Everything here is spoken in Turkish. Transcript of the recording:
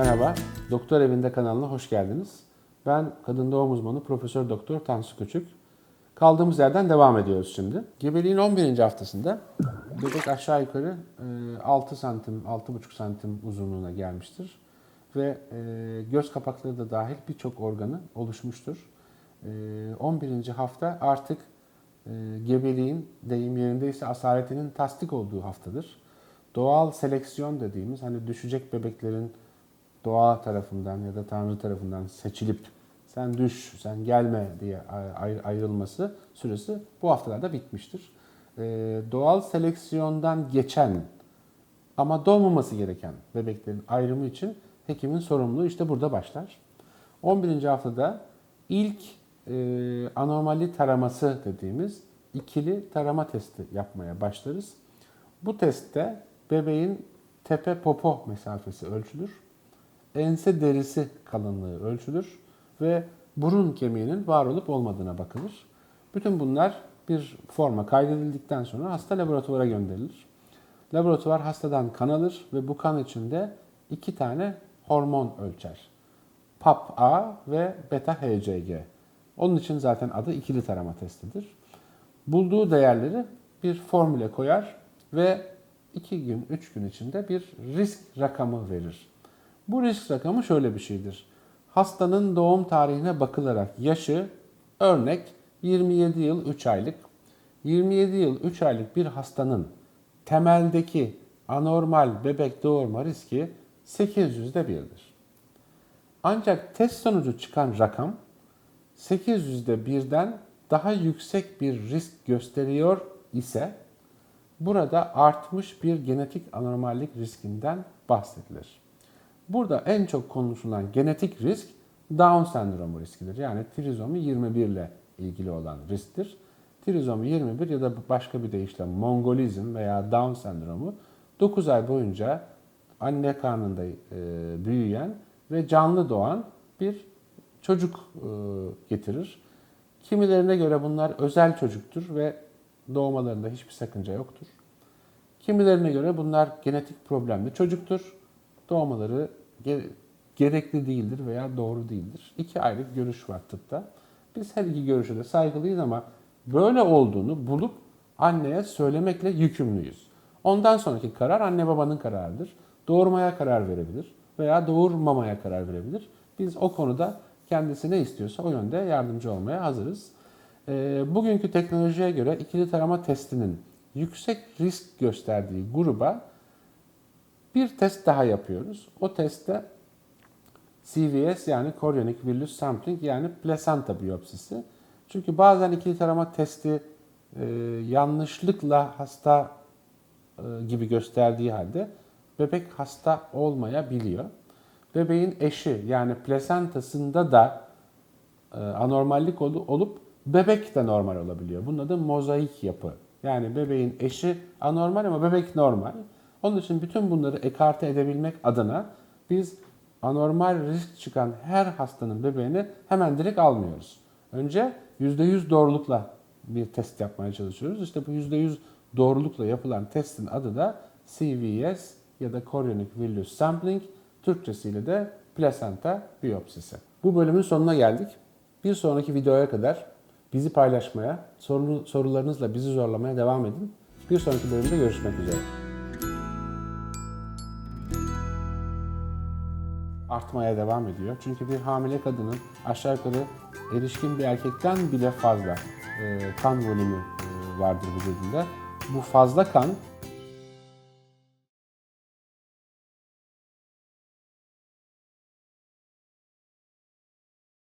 Merhaba, Doktor Evinde kanalına hoş geldiniz. Ben kadın doğum uzmanı Profesör Doktor Tansu Küçük. Kaldığımız yerden devam ediyoruz şimdi. Gebeliğin 11. haftasında bebek aşağı yukarı e, 6 santim, 6,5 santim uzunluğuna gelmiştir. Ve e, göz kapakları da dahil birçok organı oluşmuştur. E, 11. hafta artık e, gebeliğin deyim yerindeyse asaletinin tasdik olduğu haftadır. Doğal seleksiyon dediğimiz hani düşecek bebeklerin doğa tarafından ya da Tanrı tarafından seçilip sen düş, sen gelme diye ay- ayrılması süresi bu haftalarda bitmiştir. Ee, doğal seleksiyondan geçen ama doğmaması gereken bebeklerin ayrımı için hekimin sorumluluğu işte burada başlar. 11. haftada ilk e, anomali taraması dediğimiz ikili tarama testi yapmaya başlarız. Bu testte bebeğin tepe popo mesafesi ölçülür. Ense derisi kalınlığı ölçülür ve burun kemiğinin var olup olmadığına bakılır. Bütün bunlar bir forma kaydedildikten sonra hasta laboratuvara gönderilir. Laboratuvar hastadan kan alır ve bu kan içinde iki tane hormon ölçer. PAP-A ve beta-HCG. Onun için zaten adı ikili tarama testidir. Bulduğu değerleri bir formüle koyar ve 2 gün, 3 gün içinde bir risk rakamı verir. Bu risk rakamı şöyle bir şeydir. Hastanın doğum tarihine bakılarak yaşı örnek 27 yıl 3 aylık. 27 yıl 3 aylık bir hastanın temeldeki anormal bebek doğurma riski 800'de birdir. Ancak test sonucu çıkan rakam 800'de birden daha yüksek bir risk gösteriyor ise burada artmış bir genetik anormallik riskinden bahsedilir. Burada en çok konuşulan genetik risk Down sendromu riskidir. Yani trizomi 21 ile ilgili olan risktir. Trizomi 21 ya da başka bir deyişle Mongolizm veya Down sendromu 9 ay boyunca anne karnında e, büyüyen ve canlı doğan bir çocuk e, getirir. Kimilerine göre bunlar özel çocuktur ve doğmalarında hiçbir sakınca yoktur. Kimilerine göre bunlar genetik problemli çocuktur. Doğmaları gerekli değildir veya doğru değildir. İki ayrı görüş var tıpta. Biz her iki görüşe de saygılıyız ama böyle olduğunu bulup anneye söylemekle yükümlüyüz. Ondan sonraki karar anne babanın kararıdır. Doğurmaya karar verebilir veya doğurmamaya karar verebilir. Biz o konuda kendisi ne istiyorsa o yönde yardımcı olmaya hazırız. Ee, bugünkü teknolojiye göre ikili tarama testinin yüksek risk gösterdiği gruba bir test daha yapıyoruz. O testte CVS yani Chorionic Villus Sampling yani plasenta biyopsisi. Çünkü bazen ikili tarama testi e, yanlışlıkla hasta e, gibi gösterdiği halde bebek hasta olmayabiliyor. Bebeğin eşi yani plasentasında da e, anormallik ol- olup bebek de normal olabiliyor. Bunun adı mozaik yapı. Yani bebeğin eşi anormal ama bebek normal. Onun için bütün bunları ekarte edebilmek adına biz anormal risk çıkan her hastanın bebeğini hemen direkt almıyoruz. Önce %100 doğrulukla bir test yapmaya çalışıyoruz. İşte bu %100 doğrulukla yapılan testin adı da CVS ya da Chorionic Villus Sampling, Türkçesiyle de plasenta biyopsisi. Bu bölümün sonuna geldik. Bir sonraki videoya kadar bizi paylaşmaya, soru, sorularınızla bizi zorlamaya devam edin. Bir sonraki bölümde görüşmek üzere. Artmaya devam ediyor. Çünkü bir hamile kadının aşağı yukarı erişkin bir erkekten bile fazla e, kan volümü e, vardır vücudunda. Bu fazla kan